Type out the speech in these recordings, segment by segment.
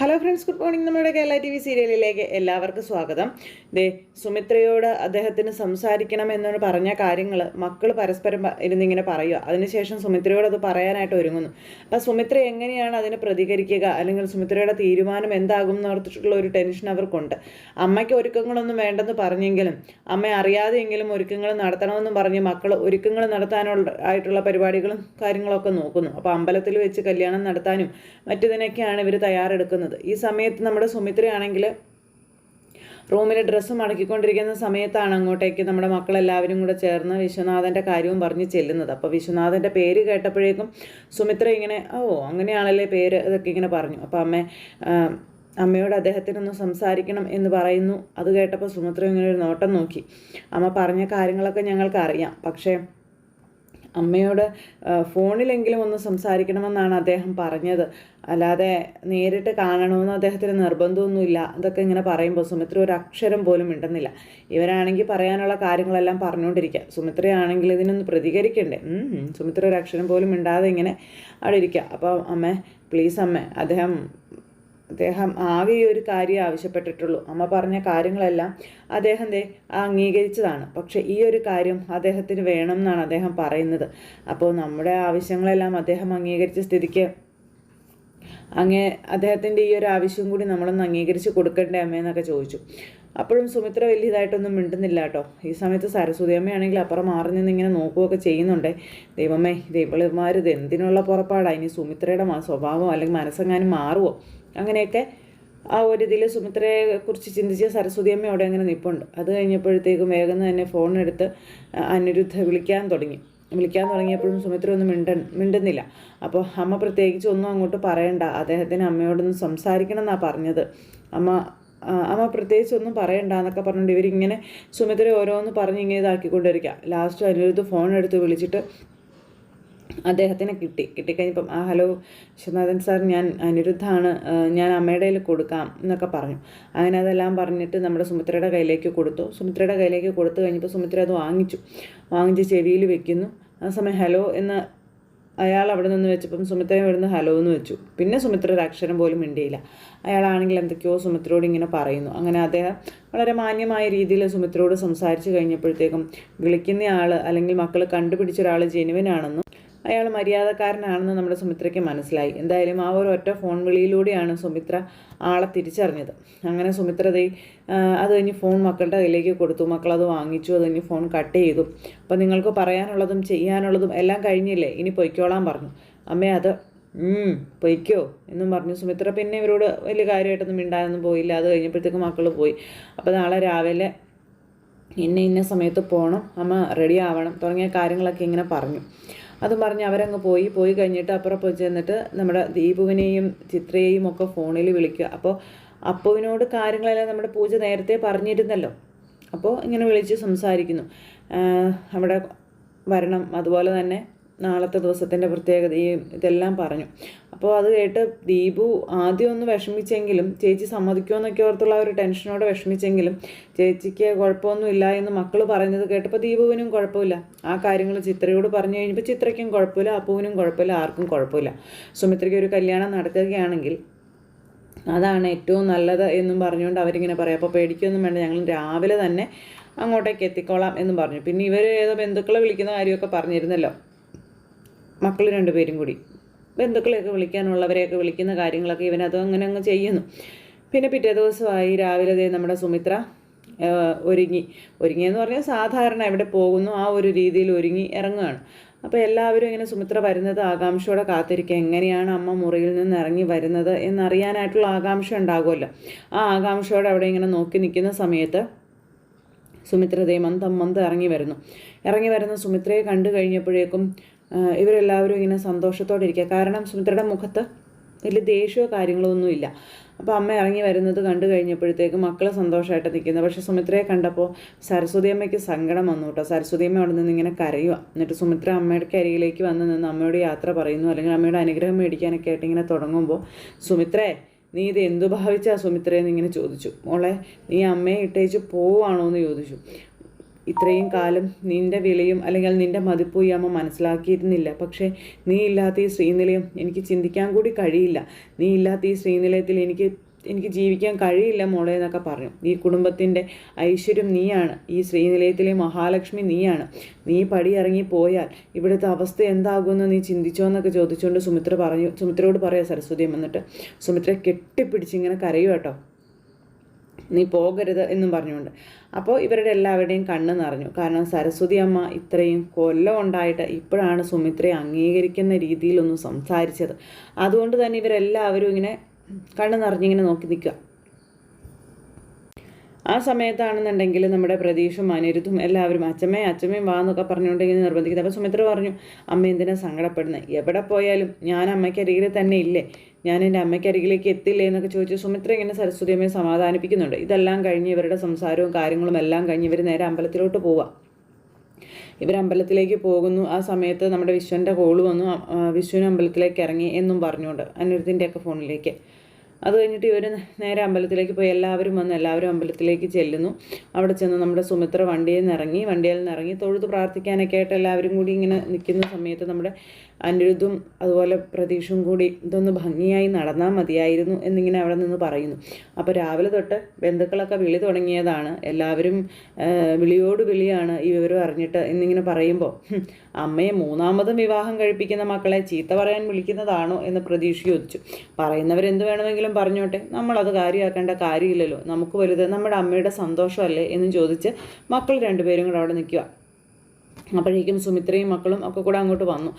Hello friends good morning നമ്മുടെ Kerala T V സീരിയലിലേക്ക് എല്ലാവർക്കും സ്വാഗതം. ദേ സുമിത്രയോട് അദ്ദേഹത്തിന് സംസാരിക്കണം എന്ന് പറഞ്ഞ കാര്യങ്ങൾ മക്കൾ പരസ്പരം ഇരുന്നിങ്ങനെ പറയുക. അതിനുശേഷം സുമിത്രയോട് അത് പറയാനായിട്ട് ഒരുങ്ങുന്നു. അപ്പോൾ സുമിത്ര എങ്ങനെയാണ് അതിന് പ്രതികരിക്കുക? അല്ലെങ്കിൽ സുമിത്രയുടെ തീരുമാനം എന്താകും എന്ന് എന്നോർത്തിട്ടുള്ള ഒരു ടെൻഷൻ അവർക്കുണ്ട്. അമ്മയ്ക്ക് ഒരുക്കങ്ങളൊന്നും വേണ്ടെന്ന് പറഞ്ഞെങ്കിലും അമ്മ അറിയാതെയെങ്കിലും ഒരുക്കങ്ങൾ നടത്തണമെന്നും പറഞ്ഞ് മക്കൾ ഒരുക്കങ്ങൾ നടത്താനുള്ള ആയിട്ടുള്ള പരിപാടികളും കാര്യങ്ങളൊക്കെ നോക്കുന്നു. അപ്പോൾ അമ്പലത്തിൽ വെച്ച് കല്യാണം നടത്താനും മറ്റിതിനൊക്കെയാണ് ഇവർ തയ്യാറെടുക്കുന്നത്. ഈ സമയത്ത് നമ്മുടെ സുമിത്രയാണെങ്കിൽ റൂമിൽ ഡ്രസ്സ് മടക്കിക്കൊണ്ടിരിക്കുന്ന സമയത്താണ് അങ്ങോട്ടേക്ക് നമ്മുടെ മക്കളെല്ലാവരും കൂടെ ചേർന്ന് വിശ്വനാഥന്റെ കാര്യവും പറഞ്ഞ് ചെല്ലുന്നത്. അപ്പോൾ വിശ്വനാഥന്റെ പേര് കേട്ടപ്പോഴേക്കും സുമിത്ര ഇങ്ങനെ ഓ അങ്ങനെയാണല്ലേ പേര്? ഇതൊക്കെ ഇങ്ങനെ പറഞ്ഞു. അപ്പോൾ അമ്മ അമ്മയോട് അദ്ദേഹത്തിനൊന്ന് സംസാരിക്കണം എന്ന് പറയുന്നു. അത് കേട്ടപ്പോൾ സുമിത്ര ഇങ്ങനെ ഒരു നോട്ടം നോക്കി. അമ്മ പറഞ്ഞ കാര്യങ്ങളൊക്കെ ഞങ്ങൾക്ക് അറിയാം പക്ഷേ അമ്മയോട് ഫോണിലെങ്കിലും ഒന്ന് സംസാരിക്കണമെന്നാണ് അദ്ദേഹം പറഞ്ഞത്. അല്ലാതെ നേരിട്ട് കാണണമെന്ന് അദ്ദേഹത്തിന് നിർബന്ധമൊന്നുമില്ല. അതൊക്കെ ഇങ്ങനെ പറയുമ്പോൾ സുമിത്ര ഒരു അക്ഷരം പോലും മിണ്ടുന്നില്ല. ഇവരാണെങ്കിൽ പറയാനുള്ള കാര്യങ്ങളെല്ലാം പറഞ്ഞുകൊണ്ടിരിക്കുക. സുമിത്രയാണെങ്കിൽ ഇതിനൊന്ന് പ്രതികരിക്കണ്ടേ. സുമിത്ര ഒരു അക്ഷരം പോലും മിണ്ടാതെ ഇങ്ങനെ അവിടെ ഇരിക്കുക അപ്പോൾ അമ്മ പ്ലീസ് അമ്മേ അദ്ദേഹം അദ്ദേഹം ആകെ ഈ ഒരു കാര്യം ആവശ്യപ്പെട്ടിട്ടുള്ളൂ. അമ്മ പറഞ്ഞ കാര്യങ്ങളെല്ലാം അദ്ദേഹം അംഗീകരിച്ചതാണ്. പക്ഷേ ഈ ഒരു കാര്യം അദ്ദേഹത്തിന് വേണം എന്നാണ് അദ്ദേഹം പറയുന്നത്. അപ്പോൾ നമ്മുടെ ആവശ്യങ്ങളെല്ലാം അദ്ദേഹം അംഗീകരിച്ച സ്ഥിതിക്ക് അങ്ങേ അദ്ദേഹത്തിന്റെ ഈ ഒരു ആവശ്യം കൂടി നമ്മളൊന്ന് അംഗീകരിച്ച് കൊടുക്കണ്ടേ അമ്മയെന്നൊക്കെ ചോദിച്ചു. അപ്പോഴും സുമിത്ര വലിയതായിട്ടൊന്നും മിണ്ടുന്നില്ല കേട്ടോ. ഈ സമയത്ത് സരസ്വതി അമ്മയാണെങ്കിൽ അപ്പുറം മാറി നിന്ന് ഇങ്ങനെ നോക്കുകയൊക്കെ ചെയ്യുന്നുണ്ടേ. ദൈവമേ ദൈവളിമാർ ഇത് എന്തിനുള്ള പുറപ്പാടാണ് ഇനി സുമിത്രയുടെ സ്വഭാവം അല്ലെങ്കിൽ മനസ്സെങ്ങാനും മാറുമോ അങ്ങനെയൊക്കെ ആ ഒരു ഇതിൽ സുമിത്രയെക്കുറിച്ച് ചിന്തിച്ച് സരസ്വതി അമ്മ അവിടെ അങ്ങനെ നിൽപ്പുണ്ട് അത് കഴിഞ്ഞപ്പോഴത്തേക്കും വേഗം തന്നെ ഫോൺ എടുത്ത് അനിരുദ്ധ വിളിക്കാൻ തുടങ്ങി. വിളിക്കാൻ തുടങ്ങിയപ്പോഴും സുമിത്ര ഒന്നും മിണ്ട മിണ്ടുന്നില്ല. അപ്പോൾ അമ്മ പ്രത്യേകിച്ച് ഒന്നും അങ്ങോട്ട് പറയണ്ട. അദ്ദേഹത്തിന് അമ്മയോടൊന്ന് സംസാരിക്കണം എന്നാണ് പറഞ്ഞത്. അമ്മ അമ്മ പ്രത്യേകിച്ച് ഒന്നും പറയണ്ട എന്നൊക്കെ പറഞ്ഞുകൊണ്ട് ഇവരിങ്ങനെ സുമിത്ര ഓരോന്ന് പറഞ്ഞ് ഇങ്ങനെ ഇതാക്കിക്കൊണ്ടിരിക്കുക ലാസ്റ്റ് അനിരുദ്ധ ഫോൺ എടുത്ത് വിളിച്ചിട്ട് അദ്ദേഹത്തിനെ കിട്ടി. കിട്ടിക്കഴിഞ്ഞപ്പം ആ ഹലോ വിശ്വനാഥൻ സാർ ഞാൻ അനിരുദ്ധാണ്. ഞാൻ അമ്മയുടെ കയ്യിൽ കൊടുക്കാം എന്നൊക്കെ പറഞ്ഞു. അങ്ങനെ അതെല്ലാം പറഞ്ഞിട്ട് നമ്മുടെ സുമിത്രയുടെ കയ്യിലേക്ക് കൊടുത്തു. സുമിത്രയുടെ കയ്യിലേക്ക് കൊടുത്തു കഴിഞ്ഞപ്പോൾ സുമിത്ര അത് വാങ്ങിച്ചു. വാങ്ങിച്ച് ചെവിയിൽ വെക്കുന്നു. ആ സമയം ഹലോ എന്ന അയാൾ അവിടെ നിന്ന് വെച്ചപ്പം സുമിത്ര ഇവിടുന്ന് ഹലോ എന്ന് വെച്ചു. പിന്നെ സുമിത്ര ഒരു അക്ഷരം പോലും മിണ്ടിയില്ല. അയാളാണെങ്കിൽ എന്തൊക്കെയോ സുമിത്രയോട് ഇങ്ങനെ പറയുന്നു. അങ്ങനെ അദ്ദേഹം വളരെ മാന്യമായ രീതിയിൽ സുമിത്രയോട് സംസാരിച്ച് കഴിഞ്ഞപ്പോഴത്തേക്കും വിളിക്കുന്ന ആൾ അല്ലെങ്കിൽ മക്കൾ കണ്ടുപിടിച്ച ഒരാൾ ജെനുവിനാണെന്നും അയാൾ മര്യാദക്കാരനാണെന്ന് നമ്മുടെ സുമിത്രയ്ക്ക് മനസ്സിലായി. എന്തായാലും ആ ഒരു ഒറ്റ ഫോൺ വിളിയിലൂടെയാണ് സുമിത്ര ആളെ തിരിച്ചറിഞ്ഞത്. അങ്ങനെ സുമിത്ര ദേ അത് കഴിഞ്ഞ് ഫോൺ മക്കളുടെ കയ്യിലേക്ക് കൊടുത്തു. മക്കളത് വാങ്ങിച്ചു അത് കഴിഞ്ഞ് ഫോൺ കട്ട് ചെയ്തു. അപ്പോൾ നിങ്ങൾക്ക് പറയാനുള്ളതും ചെയ്യാനുള്ളതും എല്ലാം കഴിഞ്ഞില്ലേ? ഇനി പൊയ്ക്കോളാൻ പറഞ്ഞു. അമ്മേ അത് പൊയ്ക്കോ എന്നും പറഞ്ഞു. സുമിത്ര പിന്നെ ഇവരോട് വലിയ കാര്യമായിട്ടൊന്നും മിണ്ടാനൊന്നും പോയില്ല. അത് കഴിഞ്ഞപ്പോഴത്തേക്ക് മക്കൾ പോയി. അപ്പോൾ നാളെ രാവിലെ ഇന്ന ഇന്ന സമയത്ത് പോകണം അമ്മ റെഡി ആവണം. തുടങ്ങിയ കാര്യങ്ങളൊക്കെ ഇങ്ങനെ പറഞ്ഞു. അതും പറഞ്ഞ് അവരങ്ങ് പോയി. പോയി കഴിഞ്ഞിട്ട് അപ്പുറം പോയി ചെന്നിട്ട് നമ്മുടെ ദീപുവിനെയും ചിത്രയെയും ഒക്കെ ഫോണിൽ വിളിക്കുക. അപ്പോൾ അപ്പുവിനോട് കാര്യങ്ങളെല്ലാം നമ്മുടെ പൂജ നേരത്തെ പറഞ്ഞിരുന്നല്ലോ. അപ്പോൾ ഇങ്ങനെ വിളിച്ച് സംസാരിക്കുന്നു. അവിടെ വരണം. അതുപോലെ തന്നെ നാളത്തെ ദിവസത്തിന്റെ പ്രത്യേകതയും ഇതെല്ലാം പറഞ്ഞു. അപ്പോൾ അത് കേട്ട് ദീപു ആദ്യം ഒന്ന് വിഷമിച്ചെങ്കിലും ചേച്ചി സമ്മതിക്കുമെന്നൊക്കെ ഓർത്തുള്ള ഒരു ടെൻഷനോടെ വിഷമിച്ചെങ്കിലും ചേച്ചിക്ക് കുഴപ്പമൊന്നുമില്ല എന്ന് മക്കൾ പറയുന്നത് കേട്ടപ്പോൾ ദീപുവിനും കുഴപ്പമില്ല. ആ കാര്യങ്ങൾ ചിത്രയോട് പറഞ്ഞു കഴിഞ്ഞപ്പോൾ ചിത്രയ്ക്കും കുഴപ്പമില്ല അപ്പുവിനും കുഴപ്പമില്ല ആർക്കും കുഴപ്പമില്ല. സുമിത്രയ്ക്ക് ഒരു കല്യാണം നടത്തുകയാണെങ്കിൽ അതാണ് ഏറ്റവും നല്ലത് എന്നും പറഞ്ഞുകൊണ്ട് അവരിങ്ങനെ പറയാം. അപ്പോൾ പേടിക്കൊന്നും വേണ്ട ഞങ്ങൾ രാവിലെ തന്നെ അങ്ങോട്ടേക്ക് എത്തിക്കോളാം എന്നും പറഞ്ഞു. പിന്നെ ഇവർ ഏതോ ബന്ധുക്കളെ വിളിക്കുന്ന കാര്യമൊക്കെ പറഞ്ഞിരുന്നല്ലോ. മക്കൾ രണ്ടുപേരും കൂടി. ബന്ധുക്കളെയൊക്കെ വിളിക്കാനുള്ളവരെയൊക്കെ വിളിക്കുന്ന കാര്യങ്ങളൊക്കെ ഇവനത് അങ്ങനെ അങ്ങ് ചെയ്യുന്നു. പിന്നെ പിറ്റേ ദിവസമായി രാവിലെ ദേ നമ്മുടെ സുമിത്ര ഒരുങ്ങി ഒരുങ്ങി. ഒരുങ്ങിയെന്ന് പറഞ്ഞാൽ സാധാരണ എവിടെ പോകുന്നു ആ ഒരു രീതിയിൽ ഒരുങ്ങി ഇറങ്ങുകയാണ്. അപ്പോൾ എല്ലാവരും ഇങ്ങനെ സുമിത്ര വരുന്നത് ആകാംക്ഷയോടെ കാത്തിരിക്കുക. എങ്ങനെയാണ് അമ്മ മുറിയിൽ നിന്ന് ഇറങ്ങി വരുന്നത് എന്നറിയാനായിട്ടുള്ള ആകാംക്ഷ ഉണ്ടാകുമല്ലോ. ആ ആകാംക്ഷയോടെ അവിടെ ഇങ്ങനെ നോക്കി നിൽക്കുന്ന സമയത്ത് സുമിത്ര ദേ മന്ദം മന്ദം ഇറങ്ങി വരുന്നു. ഇറങ്ങി വരുന്ന സുമിത്രയെ കണ്ടു കഴിഞ്ഞപ്പോഴേക്കും ഇവരെല്ലാവരും ഇങ്ങനെ സന്തോഷത്തോടെ ഇരിക്കുക കാരണം സുമിത്രയുടെ മുഖത്ത് വലിയ ദേഷ്യമോ കാര്യങ്ങളോ ഒന്നുമില്ല. അപ്പോൾ അമ്മ ഇറങ്ങി വരുന്നത് കണ്ടു കഴിഞ്ഞപ്പോഴത്തേക്ക് മക്കൾ സന്തോഷമായിട്ട് നിൽക്കുന്നത് പക്ഷേ സുമിത്രയെ കണ്ടപ്പോൾ സരസ്വതി അമ്മയ്ക്ക് സങ്കടം വന്നു കേട്ടോ. സരസ്വതി അമ്മ അവിടെ നിന്ന് ഇങ്ങനെ കരയുക എന്നിട്ട് സുമിത്ര അമ്മയുടെ അരികിലേക്ക് വന്ന് നിന്ന് അമ്മയോട് യാത്ര പറയുന്നു. അല്ലെങ്കിൽ അമ്മയുടെ അനുഗ്രഹം മേടിക്കാനൊക്കെ ആയിട്ട് ഇങ്ങനെ തുടങ്ങുമ്പോൾ സുമിത്രേ നീ ഇത് എന്തു ഭാവിച്ചാ സുമിത്രയെന്ന് ഇങ്ങനെ ചോദിച്ചു. മോളെ നീ അമ്മയെ ഇട്ടേച്ച് പോവാണോ എന്ന് ചോദിച്ചു. ഇത്രയും കാലം നിന്റെ വിലയും അല്ലെങ്കിൽ നിന്റെ മതിപ്പും ഈ അമ്മ മനസ്സിലാക്കിയിരുന്നില്ല. പക്ഷേ നീ ഇല്ലാത്ത ഈ ശ്രീനിലയം എനിക്ക് ചിന്തിക്കാൻ കൂടി കഴിയില്ല. നീ ഇല്ലാത്ത ഈ ശ്രീനിലയത്തിൽ എനിക്ക് എനിക്ക് ജീവിക്കാൻ കഴിയില്ല മോളെ എന്നൊക്കെ പറഞ്ഞു ഈ കുടുംബത്തിന്റെ ഐശ്വര്യം നീയാണ്. ഈ ശ്രീനിലയത്തിലെ മഹാലക്ഷ്മി നീയാണ്. നീ പടി ഇറങ്ങി പോയാൽ ഇവിടുത്തെ അവസ്ഥ എന്താകുമെന്ന് നീ ചിന്തിച്ചോ എന്നൊക്കെ ചോദിച്ചുകൊണ്ട് സുമിത്ര പറഞ്ഞു സുമിത്രയോട് പറയാം സരസ്വതി എന്നിട്ട്. സുമിത്ര കെട്ടിപ്പിടിച്ച് ഇങ്ങനെ കരയൂ കേട്ടോ. നീ പോകരുത് എന്നും പറഞ്ഞുകൊണ്ട്. അപ്പോൾ ഇവരുടെ എല്ലാവരുടെയും കണ്ണ് നിറഞ്ഞു. കാരണം സരസ്വതി അമ്മ ഇത്രയും കൊല്ലം ഉണ്ടായിട്ട് ഇപ്പോഴാണ് സുമിത്രയെ അംഗീകരിക്കുന്ന രീതിയിലൊന്നും സംസാരിച്ചത്. അതുകൊണ്ട് തന്നെ ഇവരെല്ലാവരും ഇങ്ങനെ കണ്ണ് നിറഞ്ഞിങ്ങനെ നോക്കി നിൽക്കുക. ആ സമയത്താണെന്നുണ്ടെങ്കിൽ നമ്മുടെ പ്രതീക്ഷും അനിരുദ്ധും എല്ലാവരും അച്ഛമ്മയും അച്ഛമ്മയും വാ എന്നൊക്കെ പറഞ്ഞുകൊണ്ട് ഇങ്ങനെ നിർബന്ധിക്കുന്നത്. അപ്പോൾ സുമിത്ര പറഞ്ഞു അമ്മ എന്തിനാ സങ്കടപ്പെടുന്നത് എവിടെ പോയാലും ഞാൻ അമ്മയ്ക്കരികിൽ തന്നെ ഇല്ലേ? ഞാൻ എന്റെ അമ്മയ്ക്ക് അരികിലേക്ക് എത്തില്ലേ എന്നൊക്കെ ചോദിച്ചു സുമിത്ര ഇങ്ങനെ സരസ്വതി അമ്മയെ സമാധാനിപ്പിക്കുന്നുണ്ട്. ഇതെല്ലാം കഴിഞ്ഞ് ഇവരുടെ സംസാരവും കാര്യങ്ങളും എല്ലാം കഴിഞ്ഞ് ഇവർ നേരെ അമ്പലത്തിലോട്ട് പോവാം. ഇവർ അമ്പലത്തിലേക്ക് പോകുന്നു. ആ സമയത്ത് നമ്മുടെ വിശ്വന്റെ കോൾ വന്നു. വിശ്വന് അമ്പലത്തിലേക്ക് ഇറങ്ങി എന്നും പറഞ്ഞുകൊണ്ട് അനിരുദ്ധിന്റെയൊക്കെ ഫോണിലേക്ക്. അത് കഴിഞ്ഞിട്ട് ഇവർ നേരെ അമ്പലത്തിലേക്ക് പോയി. എല്ലാവരും വന്ന് എല്ലാവരും അമ്പലത്തിലേക്ക് ചെല്ലുന്നു. അവിടെ ചെന്ന് നമ്മുടെ സുമിത്ര വണ്ടിയിൽ നിന്ന് ഇറങ്ങി വണ്ടിയിൽ നിന്ന് ഇറങ്ങി തൊഴുത് പ്രാർത്ഥിക്കാനൊക്കെ ആയിട്ട് എല്ലാവരും കൂടി ഇങ്ങനെ നിൽക്കുന്ന സമയത്ത് നമ്മുടെ അനിരുദ്ധും അതുപോലെ പ്രതീക്ഷയും കൂടി ഇതൊന്ന് ഭംഗിയായി നടന്നാൽ മതിയായിരുന്നു എന്നിങ്ങനെ അവിടെ നിന്ന് പറയുന്നു. അപ്പോൾ രാവിലെ തൊട്ട് ബന്ധുക്കളൊക്കെ വിളി തുടങ്ങിയതാണ്. എല്ലാവരും വിളിയോട് വിളിയാണ് ഈ വിവരം അറിഞ്ഞിട്ട് എന്നിങ്ങനെ പറയുമ്പോൾ അമ്മയെ മൂന്നാമതും വിവാഹം കഴിപ്പിക്കുന്ന മക്കളെ ചീത്ത പറയാൻ വിളിക്കുന്നതാണോ? എന്ന് പ്രതീക്ഷ ചോദിച്ചു. പറയുന്നവരെന്ത് വേണമെങ്കിലും പറഞ്ഞോട്ടെ. നമ്മളത് കാര്യമാക്കേണ്ട കാര്യമില്ലല്ലോ. നമുക്ക് വലുത് നമ്മുടെ അമ്മയുടെ സന്തോഷമല്ലേ? എന്ന് ചോദിച്ച് മക്കൾ രണ്ടുപേരും കൂടെ അവിടെ നിൽക്കുക. അപ്പോഴേക്കും സുമിത്രയും മക്കളും ഒക്കെ കൂടെ അങ്ങോട്ട് വന്നു.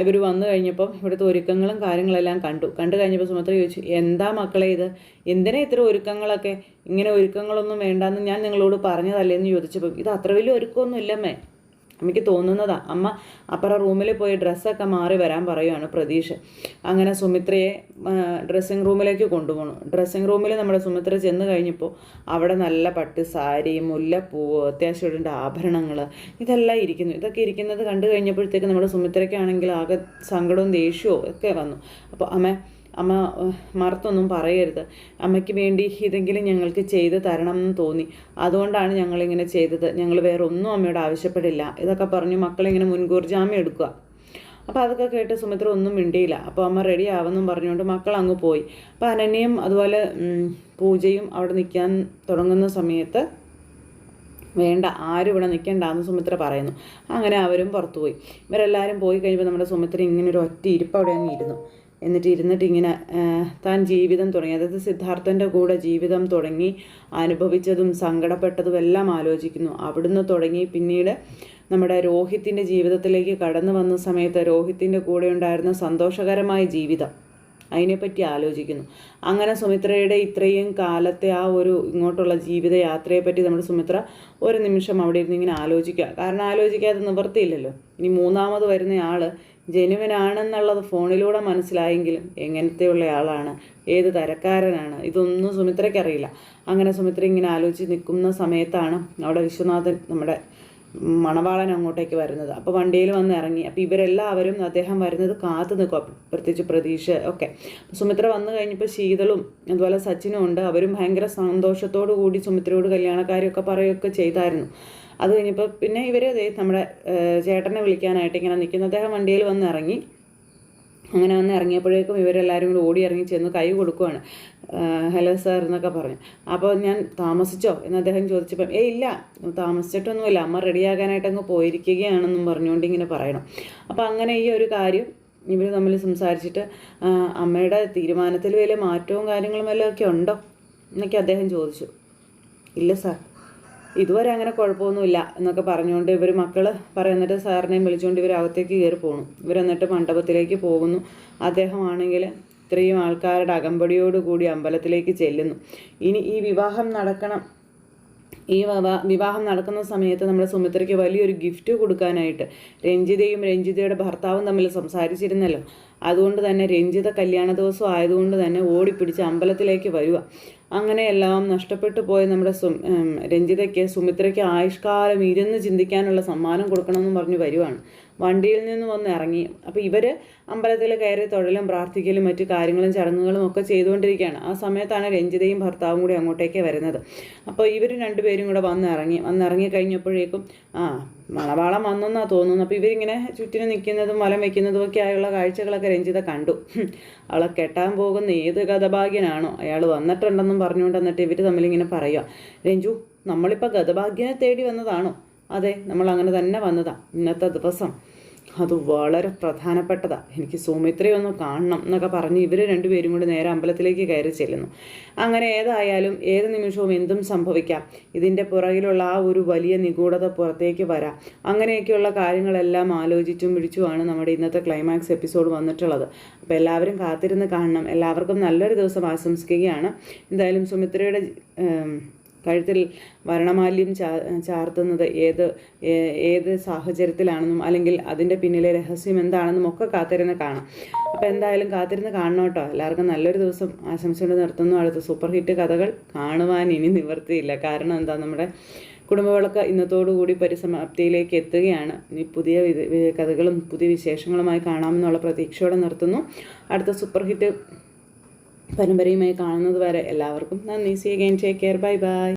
ഇവർ വന്നു കഴിഞ്ഞപ്പം ഇവിടുത്തെ ഒരുക്കങ്ങളും കാര്യങ്ങളെല്ലാം കണ്ടു. കണ്ടു കഴിഞ്ഞപ്പോൾ സുമിത്ര ചോദിച്ചു എന്താ മക്കളെ ഇത്? എന്തിനാ ഇത്ര ഒരുക്കങ്ങളൊക്കെ? ഇങ്ങനെ ഒരുക്കങ്ങളൊന്നും വേണ്ടെന്ന് ഞാൻ നിങ്ങളോട് പറഞ്ഞതല്ലേ? എന്ന് ചോദിച്ചപ്പോൾ ഇത് അത്ര വലിയ ഒരുക്കമൊന്നും ഇല്ലമ്മേ അമ്മയ്ക്ക് തോന്നുന്നതാ. അമ്മ അപ്പുറ റൂമിൽ പോയി ഡ്രസ്സൊക്കെ മാറി വരാൻ പറയുവാണ് പ്രതീക്ഷ അങ്ങനെ സുമിത്രയെ ഡ്രസ്സിങ് റൂമിലേക്ക് കൊണ്ടുപോകണു ഡ്രസ്സിങ് റൂമിൽ നമ്മുടെ സുമിത്ര ചെന്ന് കഴിഞ്ഞപ്പോൾ അവിടെ നല്ല പട്ട് സാരി മുല്ലപ്പൂവ് അത്യാവശ്യം ആഭരണങ്ങൾ ഇതെല്ലാം ഇരിക്കുന്നു. ഇതൊക്കെ ഇരിക്കുന്നത് കണ്ടു കഴിഞ്ഞപ്പോഴത്തേക്ക് നമ്മുടെ സുമിത്രയ്ക്കാണെങ്കിൽ ആകെ സങ്കടവും ദേഷ്യവും ഒക്കെ വന്നു. അപ്പോൾ അമ്മ അമ്മ മറുത്തൊന്നും പറയരുത്. അമ്മയ്ക്ക് വേണ്ടി ഇതെങ്കിലും ഞങ്ങൾക്ക് ചെയ്ത് തരണം എന്ന് തോന്നി. അതുകൊണ്ടാണ് ഞങ്ങളിങ്ങനെ ചെയ്തത്. ഞങ്ങൾ വേറെ ഒന്നും അമ്മയോട് ആവശ്യപ്പെടില്ല. ഇതൊക്കെ പറഞ്ഞു മക്കളിങ്ങനെ മുൻകൂർ ജാമ്യം എടുക്കുക. അപ്പോൾ അതൊക്കെ കേട്ട് സുമിത്ര ഒന്നും മിണ്ടിയില്ല. അപ്പോൾ അമ്മ റെഡി ആവുമെന്നും പറഞ്ഞുകൊണ്ട് മക്കൾ അങ്ങ് പോയി. അപ്പോൾ അനന്യയും അതുപോലെ പൂജയും അവിടെ നിൽക്കാൻ തുടങ്ങുന്ന സമയത്ത് വേണ്ട ആരും ഇവിടെ നിൽക്കേണ്ടെന്ന് സുമിത്ര പറയുന്നു. അങ്ങനെ അവരും പുറത്തുപോയി. ഇവരെല്ലാവരും പോയി കഴിയുമ്പോൾ നമ്മുടെ സുമിത്ര ഇങ്ങനെ ഒരു ഒറ്റ ഇരിപ്പ് അവിടെ അങ്ങ് ഇരുന്നു. എന്നിട്ട് ഇരുന്നിട്ട് ഇങ്ങനെ താൻ ജീവിതം തുടങ്ങി. അതായത് സിദ്ധാർത്ഥന്റെ കൂടെ ജീവിതം തുടങ്ങി അനുഭവിച്ചതും സങ്കടപ്പെട്ടതും എല്ലാം ആലോചിക്കുന്നു. അവിടുന്ന് തുടങ്ങി പിന്നീട് നമ്മുടെ രോഹിത്തിന്റെ ജീവിതത്തിലേക്ക് കടന്നു വന്ന സമയത്ത് രോഹിത്തിന്റെ കൂടെ ഉണ്ടായിരുന്ന സന്തോഷകരമായ ജീവിതം അതിനെപ്പറ്റി ആലോചിക്കുന്നു. അങ്ങനെ സുമിത്രയുടെ ഇത്രയും കാലത്തെ ആ ഒരു ഇങ്ങോട്ടുള്ള ജീവിത യാത്രയെപ്പറ്റി നമ്മുടെ സുമിത്ര ഒരു നിമിഷം അവിടെ ഇരുന്ന് ഇങ്ങനെ ആലോചിക്കുക. കാരണം ആലോചിക്കാതെ നിവർത്തിയില്ലല്ലോ ഇനി മൂന്നാമത് വരുന്ന ആൾ ജനുവനാണെന്നുള്ളത് ഫോണിലൂടെ മനസ്സിലായെങ്കിലും എങ്ങനത്തെയുള്ള ആളാണ് ഏത് തരക്കാരനാണ് ഇതൊന്നും സുമിത്രയ്ക്കറിയില്ല. അങ്ങനെ സുമിത്ര ഇങ്ങനെ ആലോചിച്ച് നിൽക്കുന്ന സമയത്താണ് അവിടെ വിശ്വനാഥൻ നമ്മുടെ മണവാളൻ അങ്ങോട്ടേക്ക് വരുന്നത്. അപ്പോൾ വണ്ടിയിൽ വന്ന് ഇറങ്ങി. അപ്പോൾ ഇവരെല്ലാവരും അദ്ദേഹം വരുന്നത് കാത്തു നിൽക്കുക പ്രത്യേകിച്ച് പ്രതീക്ഷ ഒക്കെ. സുമിത്ര വന്നു കഴിഞ്ഞപ്പോൾ ശീതളും അതുപോലെ സച്ചിനും ഉണ്ട്. അവരും ഭയങ്കര സന്തോഷത്തോടു കൂടി സുമിത്രയോട് കല്യാണക്കാരെയൊക്കെ പറയുകയൊക്കെ ചെയ്തായിരുന്നു. അത് കഴിഞ്ഞപ്പോൾ പിന്നെ ഇവർ നമ്മുടെ ചേട്ടനെ വിളിക്കാനായിട്ട് ഇങ്ങനെ നിൽക്കുന്നു. അദ്ദേഹം വണ്ടിയിൽ വന്ന് ഇറങ്ങി അങ്ങനെ വന്ന് ഇറങ്ങിയപ്പോഴേക്കും ഇവരെല്ലാവരും കൂടി ഓടി ഇറങ്ങി ചെന്ന് കൈ കൊടുക്കുവാണ്. ഹലോ സാർ എന്നൊക്കെ പറഞ്ഞു. അപ്പോൾ ഞാൻ താമസിച്ചോ എന്ന് അദ്ദേഹം ചോദിച്ചപ്പം ഏ ഇല്ല താമസിച്ചിട്ടൊന്നുമില്ല. അമ്മ റെഡിയാകാനായിട്ട് അങ്ങ് പോയിരിക്കുകയാണെന്നും പറഞ്ഞുകൊണ്ട് ഇങ്ങനെ പറയണം. അപ്പോൾ അങ്ങനെ ഈ ഒരു കാര്യം ഇവർ തമ്മിൽ സംസാരിച്ചിട്ട് അമ്മയുടെ തീരുമാനത്തിൽ വലിയ മാറ്റവും കാര്യങ്ങളും എല്ലാം ഒക്കെ ഉണ്ടോ എന്നൊക്കെ അദ്ദേഹം ചോദിച്ചു. ഇല്ല സാർ. ഇതുവരെ അങ്ങനെ കുഴപ്പമൊന്നുമില്ല എന്നൊക്കെ പറഞ്ഞുകൊണ്ട് ഇവർ മക്കൾ പറയുന്നിട്ട് സാറിനെയും വിളിച്ചുകൊണ്ട് ഇവർ അകത്തേക്ക് കയറി പോകണു ഇവരെന്നിട്ട് മണ്ഡപത്തിലേക്ക് പോകുന്നു. അദ്ദേഹമാണെങ്കിൽ ഇത്രയും ആൾക്കാരുടെ അകമ്പടിയോടുകൂടി അമ്പലത്തിലേക്ക് ചെല്ലുന്നു. ഇനി ഈ വിവാഹം നടക്കണം. ഈ വിവാഹം നടക്കുന്ന സമയത്ത് നമ്മുടെ സുമിത്രയ്ക്ക് വലിയൊരു ഗിഫ്റ്റ് കൊടുക്കാനായിട്ട് രഞ്ജിതയും രഞ്ജിതയുടെ ഭർത്താവും തമ്മിൽ സംസാരിച്ചിരുന്നല്ലോ. അതുകൊണ്ട് തന്നെ രഞ്ജിത കല്യാണ ദിവസം ആയതുകൊണ്ട് തന്നെ ഓടിപ്പിടിച്ച് അമ്പലത്തിലേക്ക് വരിക അങ്ങനെയെല്ലാം നഷ്ടപ്പെട്ടു പോയ നമ്മുടെ രഞ്ജിതയ്ക്ക് സുമിത്രയ്ക്ക് ആയുഷ്കാലം ഇരുന്ന് ചിന്തിക്കാനുള്ള സമ്മാനം കൊടുക്കണമെന്ന് പറഞ്ഞ് വരുവാണ്. വണ്ടിയിൽ നിന്ന് വന്ന് ഇറങ്ങി. അപ്പോൾ ഇവർ അമ്പലത്തിൽ കയറി തൊഴലും പ്രാർത്ഥിക്കലും മറ്റു കാര്യങ്ങളും ചടങ്ങുകളും ഒക്കെ ചെയ്തുകൊണ്ടിരിക്കുകയാണ്. ആ സമയത്താണ് രഞ്ജിതയും ഭർത്താവും കൂടി അങ്ങോട്ടേക്ക് വരുന്നത്. അപ്പോൾ ഇവർ രണ്ടുപേരും കൂടെ വന്ന് ഇറങ്ങി. വന്ന് ഇറങ്ങി കഴിഞ്ഞപ്പോഴേക്കും ആ മണവാളം വന്നെന്നാണ് തോന്നുന്നു. അപ്പോൾ ഇവരിങ്ങനെ ചുറ്റിന് നിൽക്കുന്നതും വലം വയ്ക്കുന്നതും ഒക്കെ ആയുള്ള കാഴ്ചകളൊക്കെ രഞ്ജിത കണ്ടു. അവളെ കെട്ടാൻ പോകുന്ന ഏത് ഗതഭാഗ്യനാണോ? അയാൾ വന്നിട്ടുണ്ടെന്നും പറഞ്ഞുകൊണ്ട് എന്നിട്ട് ഇവർ തമ്മിലിങ്ങനെ പറയുക രഞ്ജു നമ്മളിപ്പോൾ ഗതഭാഗ്യനെ തേടി വന്നതാണോ? അതെ നമ്മൾ അങ്ങനെ തന്നെ വന്നതാ ഇന്നത്തെ ദിവസം. അത് വളരെ പ്രധാനപ്പെട്ടതാ. എനിക്ക് സുമിത്രയൊന്ന് കാണണം എന്നൊക്കെ പറഞ്ഞ് ഇവർ രണ്ടുപേരും കൂടി നേരെ അമ്പലത്തിലേക്ക് കയറി ചെല്ലുന്നു. അങ്ങനെ ഏതായാലും ഏത് നിമിഷവും എന്തും സംഭവിക്കാം. ഇതിന്റെ പുറകിലുള്ള ആ ഒരു വലിയ നിഗൂഢത പുറത്തേക്ക് വരാം. അങ്ങനെയൊക്കെയുള്ള കാര്യങ്ങളെല്ലാം ആലോചിച്ചും പിടിച്ചുമാണ് നമ്മുടെ ഇന്നത്തെ ക്ലൈമാക്സ് എപ്പിസോഡ് വന്നിട്ടുള്ളത്. അപ്പോൾ എല്ലാവരും കാത്തിരുന്ന് കാണണം. എല്ലാവർക്കും നല്ലൊരു ദിവസം ആശംസിക്കുകയാണ്. എന്തായാലും സുമിത്രയുടെ കഴുത്തിൽ വർണമാല്യം ചാ ചാർത്തുന്നത് ഏത് ഏത് സാഹചര്യത്തിലാണെന്നും അല്ലെങ്കിൽ അതിന്റെ പിന്നിലെ രഹസ്യം എന്താണെന്നും ഒക്കെ കാത്തിരുന്ന് കാണാം. അപ്പോൾ എന്തായാലും കാത്തിരുന്ന് കാണണം കേട്ടോ. എല്ലാവർക്കും നല്ലൊരു ദിവസം ആശംസിച്ചുകൊണ്ട് നിർത്തുന്നു. അടുത്ത സൂപ്പർ ഹിറ്റ് കഥകൾ കാണുവാൻ ഇനി നിവർത്തിയില്ല കാരണം എന്താ? നമ്മുടെ കുടുംബവിളക്ക് ഇന്നത്തോടുകൂടി പരിസമാപ്തിയിലേക്ക് എത്തുകയാണ്. ഇനി പുതിയ കഥകളും പുതിയ വിശേഷങ്ങളുമായി കാണാമെന്നുള്ള പ്രതീക്ഷയോടെ നിർത്തുന്നു. അടുത്ത സൂപ്പർ ഹിറ്റ് പരമ്പരയുമായി കാണുന്നത് വരെ എല്ലാവർക്കും നന്ദി. See again take care bye bye